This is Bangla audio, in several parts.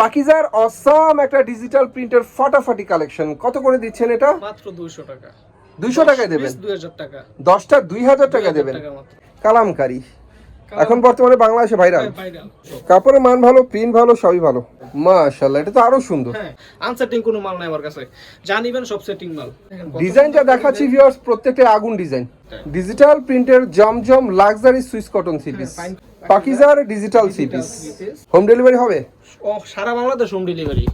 পাকিজার অসাম একটা ডিজিটাল প্রিন্টের ফাটাফাটি কালেকশন কত করে দিচ্ছেন এটা? মাত্র দুইশো টাকা। দুইশো টাকায় দেবেন? দুই হাজার টাকা। দশটা দুই হাজার টাকা দেবেন কালামকারি। এখন বর্তমানে বাংলাদেশে ভাইরাল ভাইরাল কাপড়ের মান ভালো প্রিন্ট ভালো সবই ভালো। মাশাল্লাহ এটা তো আরও সুন্দর। হ্যাঁ আনসেটিং কোনো মাল নাই আমার কাছে। জানিবেন সব সেটিং মাল। কত ডিজাইনটা দেখাচ্ছি ভিউয়ার্স প্রত্যেকটা আগুন ডিজাইন। ডিজিটাল প্রিন্টের Zamzam luxury Swiss cotton fine. পাকিজার digital three piece home delivery হবে? ও সারা Bangladesh home delivery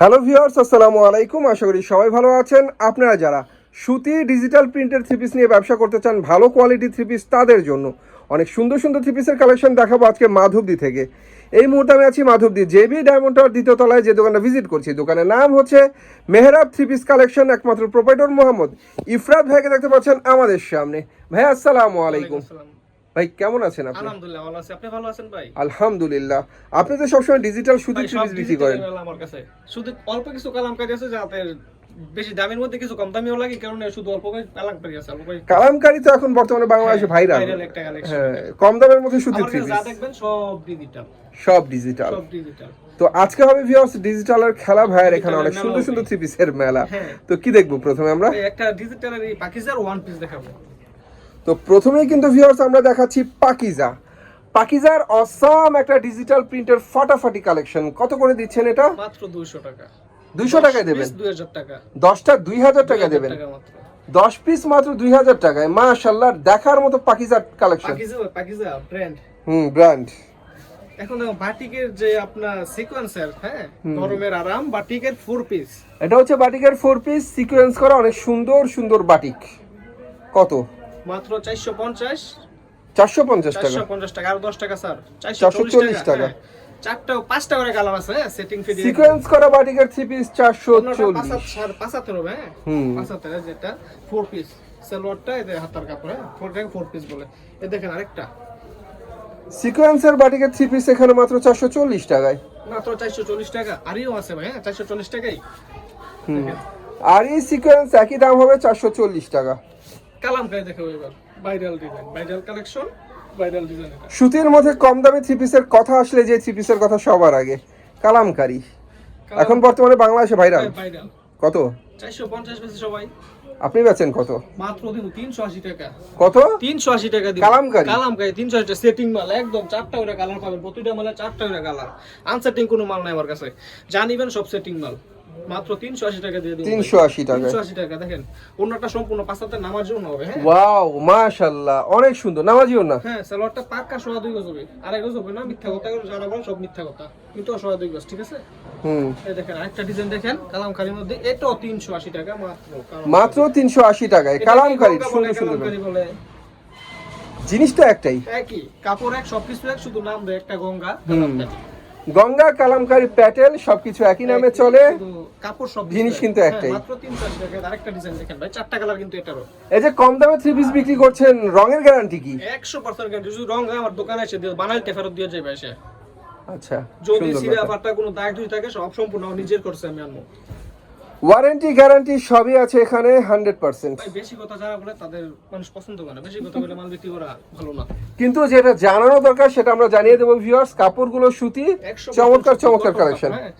hello viewers আসসালামু আলাইকুম। আশা করি সবাই ভালো আছেন। আপনারা যারা সুতি ডিজিটাল প্রিন্টের থ্রি পিস নিয়ে ব্যবসা করতে চান ভালো কোয়ালিটি থ্রি পিস তাদের জন্য অনেক সুন্দর সুন্দর থ্রি পিসের কালেকশন দেখাবো আজকে মাধবদি থেকে। এই মুহূর্তে আমি আছি মাধবদি। জেবি ডায়মন্ড টাওয়ার দ্বিতীয় তলায় যে দোকানটা ভিজিট করছি। দোকানের নাম হচ্ছে মেহরাব থ্রি পিস কালেকশন একমাত্র প্রোপাইটর মোহাম্মদ ইফরাত ভাইকে দেখতে পাচ্ছেন আমাদের সামনে। ভাই আসসালামু আলাইকুম। ভাই কেমন আছেন আপনি? আলহামদুলিল্লাহ ভালো আছি। আপনি ভালো আছেন ভাই? আলহামদুলিল্লাহ। আপনি তো সবসময় ডিজিটাল সুতি বিক্রি করেন। আমার কাছে। শুধু অল্প কিছু কালামকারি আছে যাতে বেশি দামের মধ্যে কিছু কম দামিও লাগে কারণ শুধু অল্প কালামকারি আছে অল্প কালামকারি তো এখন বর্তমানে বাংলাদেশে ভাইরাল কালেকশন হ্যাঁ কম দামের মধ্যে সুতি থ্রি পিস দেখবেন সব ডিজিটাল সব ডিজিটাল সব ডিজিটাল তো আজকে হবে ভিউয়ার্স ডিজিটালের খেলা ভাইয়ের এখানে অনেক সুন্দর সুন্দর থ্রি পিসের মেলা। হ্যাঁ। তো কি দেখব প্রথমে আমরা? একটা ডিজিটালের এই পাকিজার ওয়ান পিস দেখাবো। তো প্রথমেই কিন্তু ভিউয়ার্স আমরা দেখাচ্ছি পাকিজা। পাকিজার অসাম একটা ডিজিটাল প্রিন্টের ফাটাফাটি কালেকশন কত করে দিচ্ছেন এটা? মাত্র দুইশো টাকা। দুইশো টাকায় দেবেন। দশটা দুই হাজার টাকা দেবেন দশ পিস মাত্র দুই হাজার টাকায়। মাশাল্লাহ দেখার মতো কালেকশন পাকিজা পাকিজা ব্র্যান্ড হুম ব্র্যান্ড এখন দেখো বাটিকের যে আপনার সিকোয়েন্সার হ্যাঁ গরমের আরাম বাটিকের ফোর পিস এটা হচ্ছে বাটিকের ফোর পিস সিকোয়েন্স করা অনেক সুন্দর সুন্দর বাটিক। কত? মাত্র চারশো পঞ্চাশ। চারশো পঞ্চাশ টাকা। চারশো পঞ্চাশ টাকা আর দশ টাকা স্যার। 440 টাকা। চারটা পাঁচটা করে কালার আছে সেটিং ফি সিকোয়েন্স করা বাটিকের থ্রি পিস চারশো অন্যটা চল্লিশ। পাঁচাত্তর হবে হ্যাঁ? পাঁচাত্তর যেটা ফোর পিস সালোয়ারটা এদের হাতার কাপড় ফোরটাকে ফোর পিস বলে। এ দেখেন আরেকটা। সিকোয়েন্সের বাটিকের থ্রি পিস এখানে মাত্র চারশো চল্লিশ টাকায়। মাত্র চারশো চল্লিশ টাকা। আরিও আছে ভাই হ্যাঁ? চারশো চল্লিশ টাকাই। আর এই সিকোয়েন্স একই দাম হবে চারশো চল্লিশ টাকা। কালামকারি দেখাবো এবার viral design viral collection viral design সুতির মধ্যে কম দামে থ্রি পিসের কথা আসলে যে থ্রি পিসের কথা সবার আগে। কালামকারি। এখন বর্তমানে বাংলাদেশে ভাইরাল ভাইরাল কত? চারশো পঞ্চাশ বেশি সবাই। আপনি বেচেন কত? মাত্র তিনশো আশি টাকা। কত? তিনশো আশি টাকা দিব। কালামকারী? কালামকারী তিনশো আশি সেটিং মাল একদম চারটা করে কালার পাবেন। প্রতিটা মালে চারটা করে কালার আনসেটিং কোনো মাল নাই আমার কাছে। জানিবেন সব সেটিং মাল। মাত্র তিনশো আশি টাকা দিয়ে টাকায়। তিনশো আশি টাকা দেখেন। অন্যটা সম্পূর্ণ পাঁচাতে নামার জন্য হবে হ্যাঁ? ওয়াও অনেক সুন্দর নামাজিও না? হ্যাঁ সালোয়ারটা পাক্কা সোয়া দুই গজ হবে। আড়াই গজ হবে না মিথ্যা কথা যারা বলে সব মিথ্যা কথা। কিন্তু সোয়া দুই গজ ঠিক আছে? হুম। এই দেখেন আরেকটা ডিজাইন দেখেন কালামকারীর মধ্যে এটাও তিনশো আশি টাকা মাত্র মাত্র তিনশো আশি টাকায় এটাকে কালামকারি সুন্দর সুন্দর। বলে? জিনিস তো একটাই। একই কাপড় এক সবকিছু এক শুধু নাম দেয় একটা গঙ্গা। গঙ্গা কালামকারী প্যাটেল সবকিছু একই নামে চলে। কাপড় সব জিনিস কিন্তু হ্যাঁ, একটাই। মাত্র তিন চার টাকা আরেকটা ডিজাইন দেখেন ভাই চারটা কালার কিন্তু এটারও। এই যে কম দামে থ্রি পিস বিক্রি করছেন রঙের গ্যারান্টি কি? একশো পার্সেন্ট গ্যারান্টি শুধু রং আমার দোকানে এসে দিয়ে বানাইতে ফেরত দিয়ে যাবে এসে। আচ্ছা যদি সিরা ব্যাপার। কোনো দাগ ধুই থাকে সব সম্পূর্ণ নিজের করছে আমি আনব। ওয়ারেন্টি গ্যারান্টি সবই আছে এখানে হান্ড্রেড পার্সেন্ট বেশি কথা যারা বলে তাদের মানুষ পছন্দ করে না। বেশি কথা বলে মাল বিক্রি করা ভালো না। কিন্তু যেটা জানানো দরকার সেটা আমরা জানিয়ে দেবো ভিউয়ার্স কাপড়গুলো সুতি চমৎকার চমৎকার কালেকশন হ্যাঁ,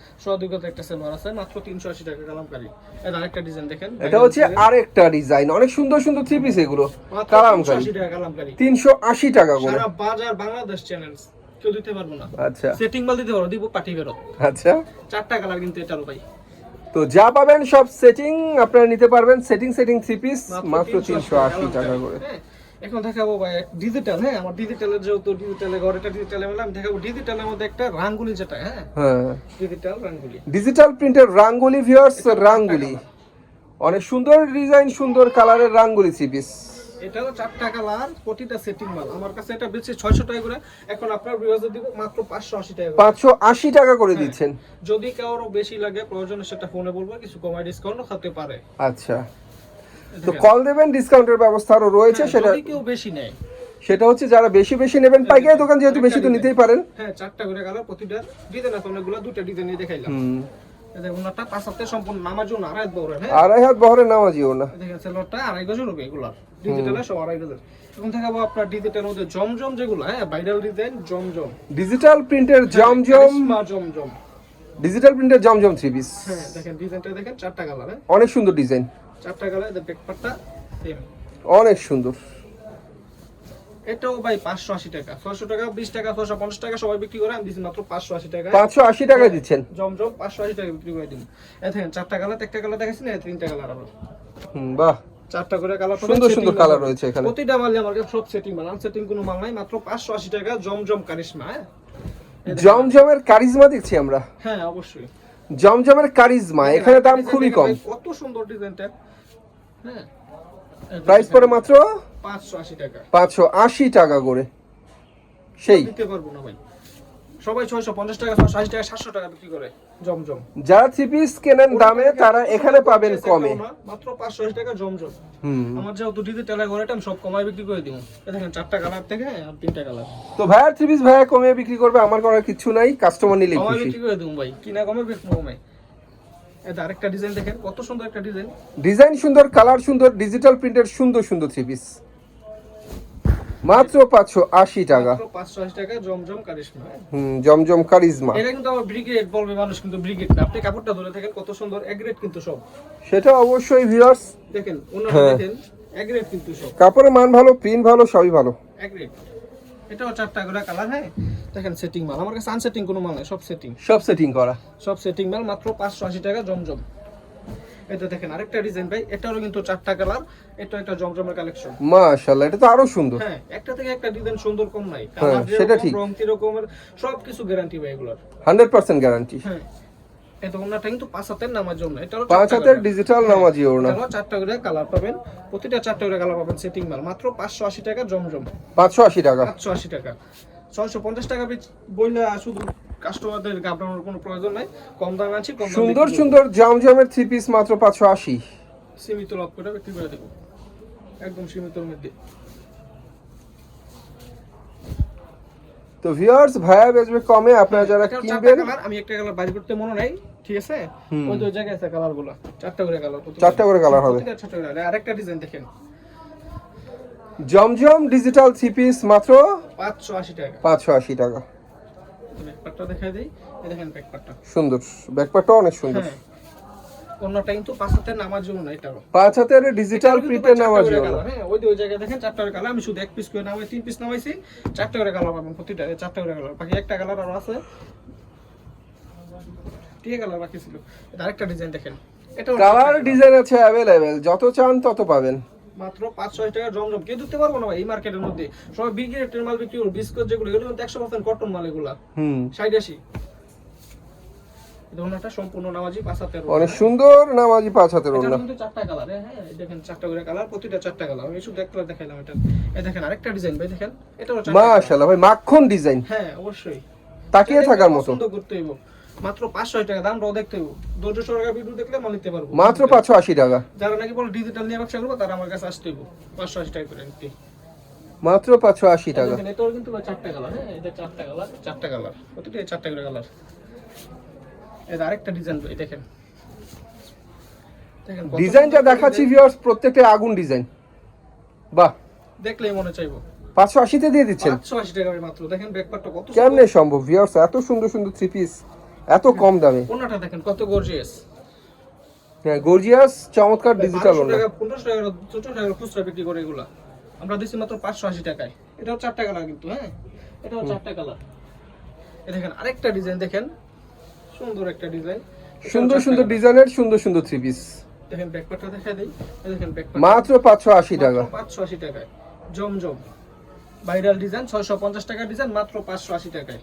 কথা একটা সেলোয়ার আছে মাত্র তিনশো আশি টাকা কালামকারী। এটা আরেকটা ডিজাইন দেখেন এটা হচ্ছে আরেকটা ডিজাইন অনেক সুন্দর সুন্দর থ্রি পিস এগুলো কালামকারি। 380 টাকা কালামকারী। তিনশো আশি টাকা করে। সারা বাজার বাংলাদেশ চ্যানেল কেউ দিতে পারব না। আচ্ছা। সেটিং মাল দিতে পারো দিব পার্টি বেরো। আচ্ছা। চারটা কালার কিন্তু এটারও ভাই। তো যা পাবেন সব সেটিং আপনারা নিতে পারবেন। সেটিং সেটিং থ্রি পিস মাত্র তিনশো আশি টাকা করে। হ্যাঁ, এখন দেখাবো ভাই ডিজিটাল হ্যাঁ আমার ডিজিটালের যেহেতু ডিজিটালে ঘরেটা ডিজিটালে আমি দেখাবো ডিজিটালের মধ্যে একটা রাঙ্গুলি যেটা হ্যাঁ। হ্যাঁ। ডিজিটাল রাঙ্গুলি। ডিজিটাল প্রিন্টের রাঙ্গুলি ভিউয়ার্স রাঙ্গুলি। অনেক সুন্দর ডিজাইন সুন্দর কালারের রাঙ্গুলি থ্রি পিস এটাও চারটা কালার প্রতিটা সেটিং মাল। আমার কাছে এটা বেশি ছয়শো টাকা করে এখন আপনার বিভাজে দিব মাত্র পাঁচশো আশি টাকা পাঁচশো আশি টাকা করে দিচ্ছেন। যদি কারও বেশি লাগে প্রয়োজনে সেটা ফোনে বলব কিছু কমাই ডিসকাউন্ট হতে পারে। আচ্ছা। তো কল দেবেন ডিসকাউন্টের ব্যবস্থা আরও রয়েছে হ্যাঁ, সেটা কেউ বেশি নেয়। সেটা হচ্ছে যারা বেশি বেশি নেবেন পাইকারি দোকান যেহেতু বেশি তো নিতেই পারেন। হ্যাঁ চারটা করে কালার প্রতিটা ডিজাইন আছে অনেকগুলো দুটা ডিজাইন দেখাইলাম। আড়াই হ্যাঁ? আড়াই হাত বহরের নামাজিও না এই দেখেন সেলরটা আড়াই গজের হবে এগুলা। ডিজিটালে সব আড়াই গজের। এখন দেখাবো আপনার ডিজিটাল মধ্যে জমজম যেগুলো হ্যাঁ ভাইরাল ডিজাইন জমজম। ডিজিটাল প্রিন্টের জমজম ডিজিটাল প্রিন্টের জমজম থ্রি পিস হ্যাঁ দেখেন ডিজাইনটা দেখেন চারটা কালার হ্যাঁ? অনেক সুন্দর ডিজাইন চারটা কালার এদের ব্যাকপারটা সেম অনেক সুন্দর। এটাও ভাই পাঁচশো আশি টাকা। ছয়শো টাকা বিশ টাকা ছয়শো পঞ্চাশ টাকা সবাই বিক্রি করে আমি দিচ্ছি মাত্র পাঁচশো আশি টাকা। পাঁচশো আশি টাকা দিচ্ছেন? জমজম পাঁচশো আশি টাকা বিক্রি করে দিন এই দেখেন চারটা কালার একটা কালার দেখাচ্ছি না তিনটা কালার আবার হুম, বাহ। চারটা করে কালার সুন্দর সুন্দর কালার রয়েছে এখানে। প্রতিটা মালে আমার সব সেটিং মাল আনসেটিং কোনো মাল নাই মাত্র পাঁচশো আশি টাকা জমজম কারিশমা হ্যাঁ? জমজমের কারিজমা দেখছি আমরা? হ্যাঁ অবশ্যই। জমজমের কারিজমা এখানে দাম খুবই কম। কত সুন্দর ডিজাইনটা হ্যাঁ? প্রাইস মাত্র পাঁচশো আশি টাকা। করে। সেই। দিতে পারব না ভাই। সবাই ছয়শো পঞ্চাশ টাকা ছয়শো আশি টাকা সাতশো টাকা বিক্রি করে জমজম। যারা থ্রি পিস কেনেন দামে তারা এখানে পাবেন কমে। মাত্র পাঁচশো আশি টাকা জমজম। আমার যেহেতু ডিজিটাল ঘরে আমি সব কমায় বিক্রি করে দিব। দেখেন চারটা কালার থেকে আর তিনটা কালার। তো ভাইয়ার থ্রি পিস ভাইয়া বিক্রি করবে আমার করার কিছু নাই কাস্টমার নিলে বিক্রি করে দিব ভাই। কিনা কমে বিক্রি কমে। এটা আরেকটা ডিজাইন দেখেন কত সুন্দর একটা ডিজাইন ডিজাইন সুন্দর কালার সুন্দর ডিজিটাল প্রিন্টের সুন্দর সুন্দর থ্রি পিস মাত্র পাঁচশো আশি টাকা। মাত্র টাকা জমজম কারিশমা হ্যাঁ। হুম জমজম কারিজমা এটা কিন্তু আমার ব্রিগেড বলবে মানুষ কিন্তু ব্রিগেড না। আপনি কাপড়টা ধরে থাকেন কত সুন্দর এগ্রেড কিন্তু সব। সেটা অবশ্যই ভিউয়ার্স দেখেন হ্যাঁ। দেখেন এগ্রেড কিন্তু সব। কাপড়ের মান ভালো প্রিন্ট ভালো সবই ভালো। এগ্রেড এটাও চারটা করে কালার হ্যাঁ? দেখেন সেটিং মাল। আমার কাছে আনসেটিং কোনো মাল নাই সব সেটিং সব সেটিং করা। সব সেটিং মাল মাত্র পাঁচশো আশি টাকা জমজম। এটা দেখেন আরেকটা ডিজাইন ভাই এটারও কিন্তু চারটা কালার এটা একটা জমজমের কালেকশন মাশাআল্লাহ এটা তো আরও সুন্দর। হ্যাঁ একটা থেকে একটা ডিজাইন সুন্দর কম নাই। হ্যাঁ, কালার সেটা ঠিক। রং গ্যারান্টি ভাই এগুলোর। হান্ড্রেড পার্সেন্ট গ্যারান্টি হ্যাঁ এটা ওনাটা কিন্তু পাঁচ হাতের এটারও পাঁচ হাতের ডিজিটাল নামাজি ওড়না। এটারও চারটা করে কালার পাবেন। প্রতিটা চারটা করে কালার পাবেন সেটিং মাল। মাত্র পাঁচশো আশি টাকা জমজম। পাঁচশো আশি টাকা। পাঁচশো আশি টাকা। ছয়শো পঞ্চাশ টাকা বেচ- বইলে শুধু কাস্টমারদের ঘাবড়ানোর কোনো প্রয়োজন নাই। কম দামে আছি কম সুন্দর সুন্দর জমজমের থ্রি পিস মাত্র পাঁচশো আশি। সীমিত লাভ করে বিক্রি করে দেবো। একদম সীমিতর মধ্যে। তো ভিউয়ার্স ভাইয়া বেচবে কমে আপনারা যারা এটাও কিনবেন আমি একটা কালার বাইরে করতে মনে নাই ঠিক আছে? ওই দুই জায়গায় আছে কালারগুলো। চারটা করে কালার চারটা করে colour হবে। চারটা করে আরেকটা ডিজাইন দেখেন। জমজম ডিজিটাল থ্রি পিস মাত্র পাঁচশো আশি টাকা। পাঁচশো আশি টাকা। ব্যাকপারটা দেখাই দিই। এই দেখেন ব্যাকপারটা সুন্দর। ব্যাকপারটা অনেক সুন্দর। হ্যাঁ। অন্যটা কিন্তু পাঁচ হাতের নামার জন্য না এটাও পাঁচ হাতের ডিজিটাল করে ওড়না colour, হ্যাঁ ওই ওই জায়গায় দেখেন চারটা করে কালার। আমি শুধু এক পিস করে নামাই তিন পিস নামাইছি চারটা করে কালার পাবেন প্রতিটা চারটা করে কালার। বাকি একটা কালার আরও আছে। টিয়ে কালার বাকি ছিল। এটা আরেকটা ডিজাইন দেখেন। এটা কালার। ডিজাইন আছে অ্যাভেলেবেল যত চান তত পাবেন। মাত্র পাঁচশো টাকা জমজম কেউ দিতে পারব না ভাই এই মার্কেটের মধ্যে। সবাই বিক্রি রেটের মাল বিক্রি করবে বিস্কুট যেগুলো এগুলো কিন্তু একশো পার্সেন্ট কটন মাল এগুলা। হুম। ষাট আশি। সম্পূর্ণ নামাজি পাঁচ হাতের অনেক সুন্দর নামাজি পাঁচ হাতের ওড়না কিন্তু চারটা কালার হ্যাঁ দেখেন চারটা করে কালার প্রতিটা চারটা কালার আমি শুধু এক কালার দেখাইলাম এটা। এই দেখেন আরেকটা ডিজাইন ভাই দেখেন। এটাও চারটা মাশাআল্লাহ ভাই মাখন ডিজাইন হ্যাঁ অবশ্যই। তাকিয়ে থাকার মতো। করতে হইব। মাত্র পাঁচশো আশি টাকা দামটাও দেখতে ভিডিও দেখলে মাল নিতে পারব। মাত্র পাঁচশো আশি টাকা। যারা নাকি বলে ডিজিটাল নিয়ে ব্যবসা করব তারা আমার কাছে আসতে হইব। পাঁচশো আশি টাকা করে নিতে মাত্র পাঁচশো আশি টাকা। দেখেন, এটাও কিন্তু কালার হ্যাঁ? এটা কালার কালার প্রতিটা এই কালার এটা আরেকটা ডিজাইন ভাই দেখেন। ডিজাইনটা দেখাচ্ছি। ভিউয়ার্স প্রত্যেকটা আগুন ডিজাইন বাহ। দেখলেই মনে চাইব। পাঁচশো আশিতে দিয়ে দিচ্ছেন। পাঁচশো আশি টাকা মাত্র। দেখেন ব্যাকপারটা কত কেমনে সম্ভব ভিউয়ার্স এত সুন্দর সুন্দর থ্রি পিস এত কম দামে। কোনটা দেখেন কত গর্জিয়াস হ্যাঁ গর্জিয়াস চমৎকার ডিজিটাল টাকা পনেরোশো টাকা চোদ্দশো টাকা খুচরা বিক্রি করে এগুলা। আমরা দিছি মাত্র পাঁচশো আশি টাকায়। এটাও চারটা কালার কিন্তু হ্যাঁ? এটাও চারটা কালার এ দেখেন আরেকটা ডিজাইন দেখেন। সুন্দর একটা ডিজাইন সুন্দর সুন্দর ডিজাইনের সুন্দর সুন্দর থ্রি পিস দেখেন ব্যাকপারটা দেখা দেই। দেখেন ব্যাকপার মাত্র পাঁচশো আশি টাকা। পাঁচশো আশি টাকায়। জমজম। ভাইরাল ডিজাইন ছয়শো পঞ্চাশ টাকা ডিজাইন মাত্র পাঁচশো আশি টাকায়।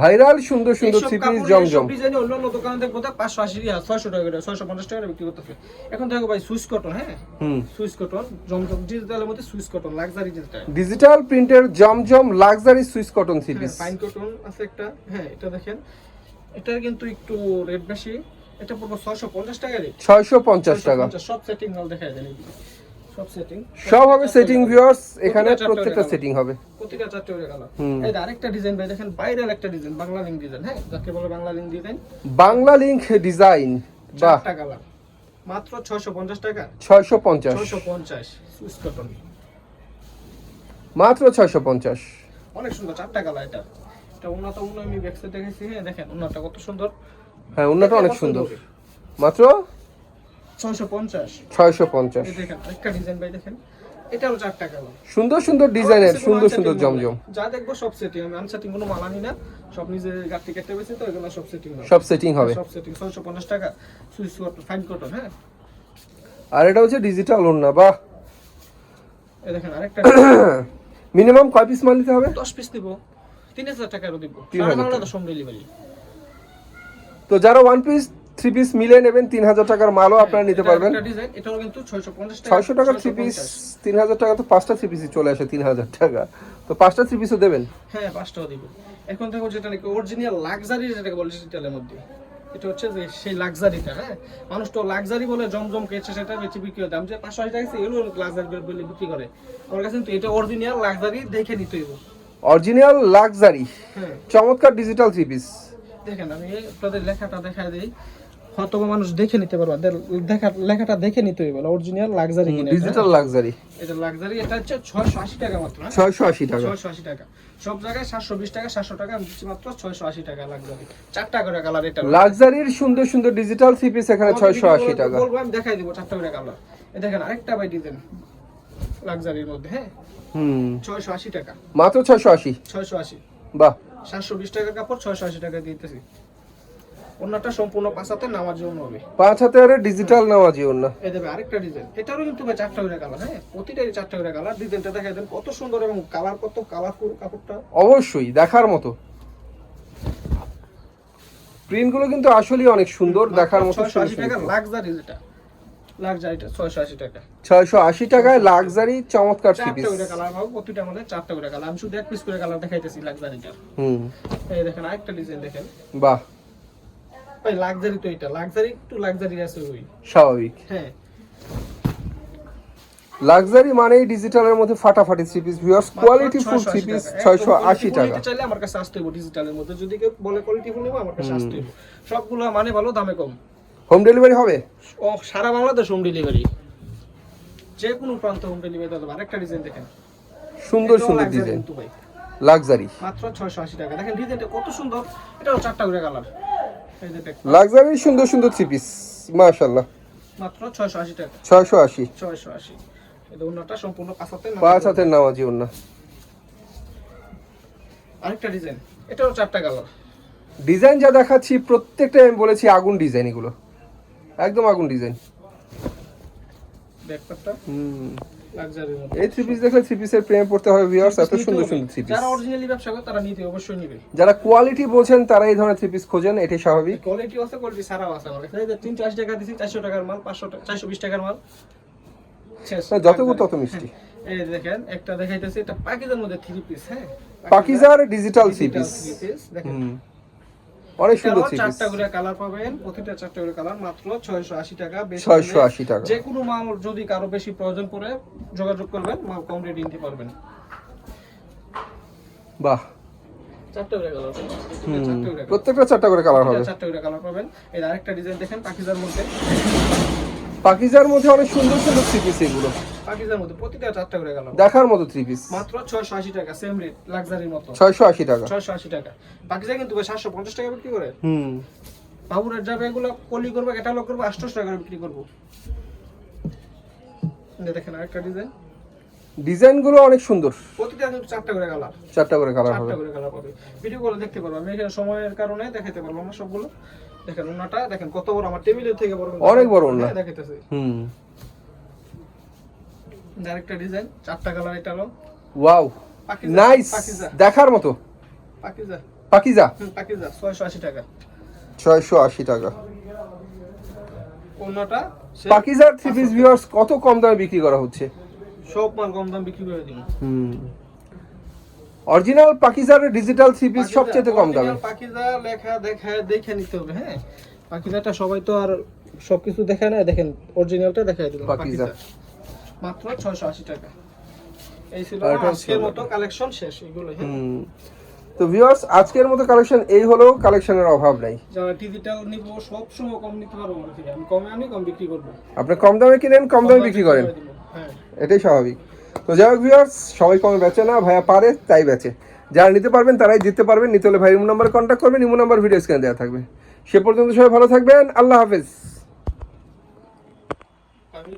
ভাইরাল সুন্দর সুন্দর থ্রি পিস জমজম। ডিজাইনে অন্য অন্য দোকানে দেখব তা পাঁচশো আশি ছয়শো টাকা করে ছয়শো পঞ্চাশ টাকা করে বিক্রি করতেছে। এখন দেখো ভাই সুইস কটন হ্যাঁ? হুম। সুইস কটন জমজম ডিজিটালের মধ্যে Swiss cotton luxury digital. Digital প্রিন্টের Zamzam luxury Swiss cotton three piece fine cotton আছে একটা হ্যাঁ এটা দেখেন। এটার কিন্তু একটু রেট বেশি এটা পড়ব ছয়শো পঞ্চাশ টাকা রেট। ছয়শো পঞ্চাশ টাকা। সব সেটিং মাল দেখা যায় নাকি সব সেটিং সব হবে সেটিং ভিউয়ার্স এখানে প্রত্যেকটা সেটিং হবে। প্রতিটা চারটে করে কালার। এই আরেকটা ডিজাইন ভাই দেখেন বাইরের একটা ডিজাইন বাংলা লিঙ্ক ডিজাইন হ্যাঁ? যাকে বলে Bangla link design Bangla link design বাহ। চারটা কালার মাত্র 650 টাকা। ছয়শো পঞ্চাশ। 650 সুইস কটন মাত্র ছয়শো পঞ্চাশ। অনেক সুন্দর চারটা কালার এটা। এটা উন্নত উন্নত আমি ব্যাকসাইড দেখেছি হ্যাঁ? দেখেন উন্নতটা কত সুন্দর। হ্যাঁ উন্নত অনেক সুন্দর। মাত্র সুন্দর সুন্দর ডিজাইনের সুন্দর সুন্দর জমজম। যা দেখব সব সেটিং আমি আনসেটিং কোনো মাল আনি না। সব নিজে গাড়ি কেটে বেছে তো এগুলো সব সেটিং সব সেটিং হবে। সব সেটিং ছয়শো পঞ্চাশ টাকা। সুইস ফাইন কটন হ্যাঁ? আর এটা হচ্ছে ডিজিটাল বাহ। এই দেখেন আরেকটা মিনিমাম কয় পিস মাল নিতে হবে? দশ পিস দিব। তিন হাজার টাকারও দিব। সারা টাকা। বাংলাদেশ হোম ডেলিভারি তো যারা ওয়ান পিস থ্রি পিস মিলে নেবেন তিন হাজার টাকার মালও আপনারা নিতে পারবেন। ছয়শো টাকার থ্রি পিস তিন হাজার টাকা তো পাঁচটা থ্রি পিসই চলে আসে তিন হাজার টাকা। তো পাঁচটা থ্রি পিসও দেবেন? হ্যাঁ পাঁচটাও এখন দেখো যেটা নাকি অরিজিনাল লাক্সারি যেটাকে বলে ডিজিটালের মধ্যে। এটা হচ্ছে যে সেই লাক্সারিটা হ্যাঁ? মানুষ তো লাক্সারি বলে জমজম কেছে সেটা বেশি বিক্রি হয় দাম যে পাঁচশো আশি টাকা এগুলো লাক্সারি বলে বিক্রি করে। আমার কাছে কিন্তু এটা অরিজিনাল লাক্সারি দেখে নিতে হইব। অরিজিনাল লাক্সারি হ্যাঁ। চমৎকার ডিজিটাল থ্রি পিস দেখেন আমি আপনাদের লেখাটা দেখা দিই। হয়তো মানুষ দেখে নিতে পারবে দেখা লেখাটা দেখে নিতে অরিজিনাল লাক্সারি ডিজিটাল লাক্সারি এটা। লাক্সারি এটা হচ্ছে ছয়শো আশি টাকা মাত্র হ্যাঁ? ছয়শো আশি টাকা। ছয়শো আশি টাকা। সব জায়গায় সাতশো বিশ টাকা সাতশো টাকা মাত্র ছয়শো আশি টাকা লাক্সারি চারটা করে কালার এটা লাক্সারির সুন্দর সুন্দর ডিজিটাল এখানে ছয়শো আশি টাকা। বলব আমি দেখাই দিব চারটা করে কালার এ দেখেন আরেকটা বাই ডিজাইন লাক্সারির মধ্যে হ্যাঁ? হুম। ছয়শো আশি টাকা। মাত্র ছয়শো আশি। ছয়শো আশি। বাহ। সাতশো বিশ টাকার কাপড় ছয়শো আশি টাকা দিতেছি। অন্যটা সম্পূর্ণ পাঁচাতে নামার জন্য হবে পাঁচ হাতের ডিজিটাল নামাজি ওন্না এই দেবে আরেকটা ডিজাইন এটারও কিন্তু ভাই চারটা করে কালার হ্যাঁ? প্রতিটারই চারটা করে কালার ডিজাইনটা দেন কত সুন্দর এবং কালার কত কালারফুল কাপড়টা। অবশ্যই দেখার মতো। প্রিন্টগুলো কিন্তু আসলেই অনেক সুন্দর দেখার মতো টাকা লাক্সারি যেটা। লাক্সারিটা ছয়শো আশি টাকা। ছয়শো আশি টাকায় লাক্সারি চমৎকার থ্রি পিস কালার পাবো প্রতিটার মধ্যে চারটা করে কালার আমি শুধু এক পিস করে কালার দেখাইতেছি লাক্সারিটার হুম। এই দেখেন আরেকটা ডিজাইন দেখেন। বাহ। ভাই লাক্সারি তো এটা। লাক্সারি একটু লাক্সারি আছে ওই। স্বাভাবিক। হ্যাঁ। লাক্সারি মানেই ডিজিটালের মধ্যে ফাটাফাটি three piece viewers quality full three piece ছয়শো আশি টাকা। চাইলে আমার কাছে আসতে ডিজিটালের মধ্যে। যদি কেউ বলে কোয়ালিটি ফুল নেব আমার কাছে আসতে সবগুলো মানে ভালো দামে কম। হোম ডেলিভারি হবে? ও সারা বাংলাদেশ হোম ডেলিভারি যে কোনো প্রান্ত হোম ডেলিভারি দেবো আরেকটা ডিজাইন দেখেন। সুন্দর সুন্দর ডিজাইন লাক্সারি মাত্র ছয়শো আশি টাকা। দেখেন ডিজাইনটা কত সুন্দর। এটাও চারটা করে কালার লাক্সারির সুন্দর সুন্দর থ্রি পিস মাশাল্লাহ মাত্র ছয়শো আশি টাকা। ছয়শো আশি। ছয়শো আশি। এটা অন্যটা সম্পূর্ণ পাঁচ হাতে পাঁচ হাতের নামাজি ওন্না। আরেকটা ডিজাইন। এটাও চারটা কালার। ডিজাইন যা দেখাচ্ছি প্রত্যেকটাই আমি বলেছি আগুন ডিজাইন এগুলো। একদম আগুন ডিজাইন। ব্যাকপ্যাকটা? হুম। এই থ্রি পিস দেখলে থ্রি পিসের প্রেমে পড়তে হবে ভিউয়ার্স এত সুন্দর সুন্দর থ্রি পিস যারা অরিজিনালি ব্যবসা করে তারা নিতে অবশ্যই নিবে। যারা কোয়ালিটি বোঝেন তারা এই ধরনের থ্রি পিস খোঁজেন এটাই স্বাভাবিক। কোয়ালিটি আছে কোয়ালিটি সারাও আছে আমার কাছে টাকা দিছি চারশো টাকার মাল পাঁচশো চারশো বিশ টাকার মাল। যত তত মিষ্টি। এই দেখেন একটা দেখাইতেছি এটা পাকিজার মধ্যে থ্রি পিস হ্যাঁ? পাকিজার ডিজিটাল থ্রি পিস দেখেন। অনেক সুন্দর এটারও থ্রি পিস চারটা করে কালার পাবেন। প্রতিটা চারটা করে কালার মাত্র ছয়শো আশি টাকা। বেশি ছয়শো হলে আশি টাকা। যে কোনো মাল যদি কারও বেশি প্রয়োজন পড়ে যোগাযোগ করবেন মাল কম রেটে নিতে পারবেন। বাহ। প্রত্যেকটা চারটা করে কালার হবে। চারটা করে কালার পাবেন। এই আরেকটা ডিজাইন দেখেন পাকিজার মধ্যে। পাকিজার মধ্যে অনেক সুন্দর সুন্দর থ্রি পিস এগুলো। পাকিজার মধ্যে প্রতিটা চারটা করে কালার দেখার মতো থ্রি পিস মাত্র ছয়শো আশি টাকা সেম রেট লাক্সারির মতো। ছয়শো আশি টাকা। ছয়শো আশি টাকা। পাকিজা কিন্তু সাতশো পঞ্চাশ টাকা বিক্রি করে। হুম। বাবুরের যাবে এগুলো কলি করব ক্যাটালগ করব আটশোশো টাকা করে বিক্রি করব। দেখেন আরেকটা ডিজাইন ডিজাইনগুলো অনেক সুন্দর। প্রতিটা কিন্তু চারটা করে কালার চারটা করে কালার হবে। চারটা করে কালার পাবে। ভিডিও করে দেখতে পারব। আমি এখানে সময়ের কারণে দেখাতে পারব না সবগুলো। দেখেন ওনাটা দেখেন কত বড়। আমার টেবিলের থেকে বড় অনেক বড়। হ্যাঁ, দেখাইতেছে। হুম। আরেকটা ডিজাইন চারটা কালার হলো। ওয়াও নাইস দেখার মতো। পাকিজা। পাকিজা? পাকিজা ছয়শো আশি টাকা। ছয়শো আশি টাকা। অন্যটা পাকিজার থ্রি পিস ভিউয়ার্স কত কম দামে বিক্রি করা হচ্ছে? সব মাল কম দাম বিক্রি করে দিন হুম। অরিজিনাল পাকিজার ডিজিটাল থ্রি পিস সবচেয়ে কম দামে। পাকিজা লেখা দেখা দেখে নিতে হবে হ্যাঁ? পাকিজাটা সবাই তো আর সবকিছু দেখায় না দেখেন অরিজিনালটা দেখাই দিলাম পাকিজা। মাত্র ছয়শো আশি টাকা। এই ছিল আজকের মতো কালেকশন শেষ এগুলো তো ভিউয়ার্স আজকের মতো কালেকশন এই হলেও কালেকশনের অভাব নাই। যারা ডিজিটাল নিব সব সময় কম নিতে পারব না আমি কমে আনি কম বিক্রি করব। আপনি কম দামে কিনেন কম দামে বিক্রি করেন। হ্যাঁ। এটাই স্বাভাবিক। তো যাই হোক ভিউয়ার্স সবাই কমে বেচে না ভাইয়া পারে তাই বেচে। যারা নিতে পারবেন তারাই জিততে পারবেন। নিতে হলে ভাই ইমো নাম্বার কন্ট্যাক্ট করবেন ইমো নাম্বার ভিডিও স্ক্যান দেওয়া থাকবে। সে পর্যন্ত সবাই ভালো থাকবেন আল্লাহ হাফেজ।